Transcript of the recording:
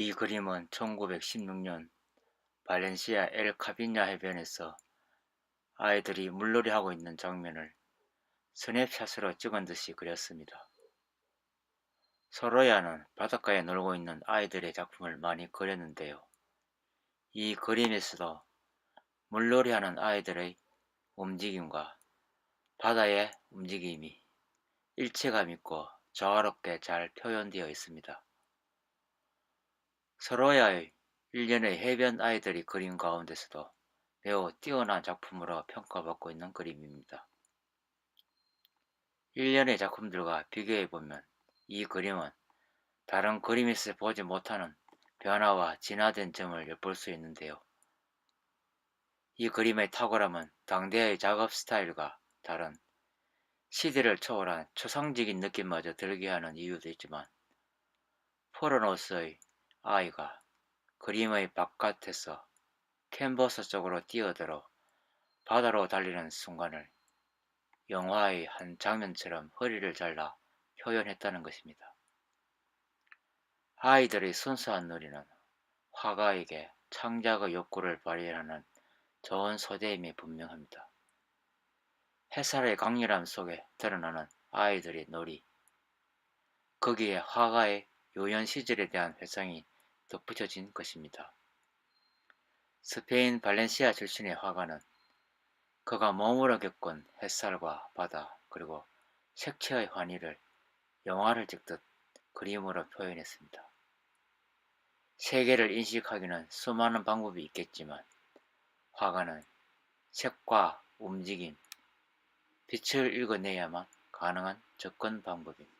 이 그림은 1916년 발렌시아 엘 카비냐 해변에서 아이들이 물놀이하고 있는 장면을 스냅샷으로 찍은 듯이 그렸습니다. 소로야는 바닷가에 놀고 있는 아이들의 작품을 많이 그렸는데요. 이 그림에서도 물놀이 하는 아이들의 움직임과 바다의 움직임이 일체감 있고 조화롭게 잘 표현되어 있습니다. 서로야의 일련의 해변 아이들이 그린 가운데서도 매우 뛰어난 작품으로 평가받고 있는 그림입니다. 일련의 작품들과 비교해보면 이 그림은 다른 그림에서 보지 못하는 변화와 진화된 점을 엿볼 수 있는데요. 이 그림의 탁월함은 당대의 작업 스타일과 다른 시대를 초월한 초상적인 느낌마저 들게 하는 이유도 있지만 포르노스의 아이가 그림의 바깥에서 캔버스 쪽으로 뛰어들어 바다로 달리는 순간을 영화의 한 장면처럼 허리를 잘라 표현했다는 것입니다. 아이들의 순수한 놀이는 화가에게 창작의 욕구를 발휘하는 좋은 소재임이 분명합니다. 햇살의 강렬함 속에 드러나는 아이들의 놀이, 거기에 화가의 요연 시절에 대한 회상이 덧붙여진 것입니다. 스페인 발렌시아 출신의 화가는 그가 몸으로 겪은 햇살과 바다 그리고 색채의 환희를 영화를 찍듯 그림으로 표현했습니다. 세계를 인식하기는 수많은 방법이 있겠지만 화가는 색과 움직임, 빛을 읽어내야만 가능한 접근 방법입니다.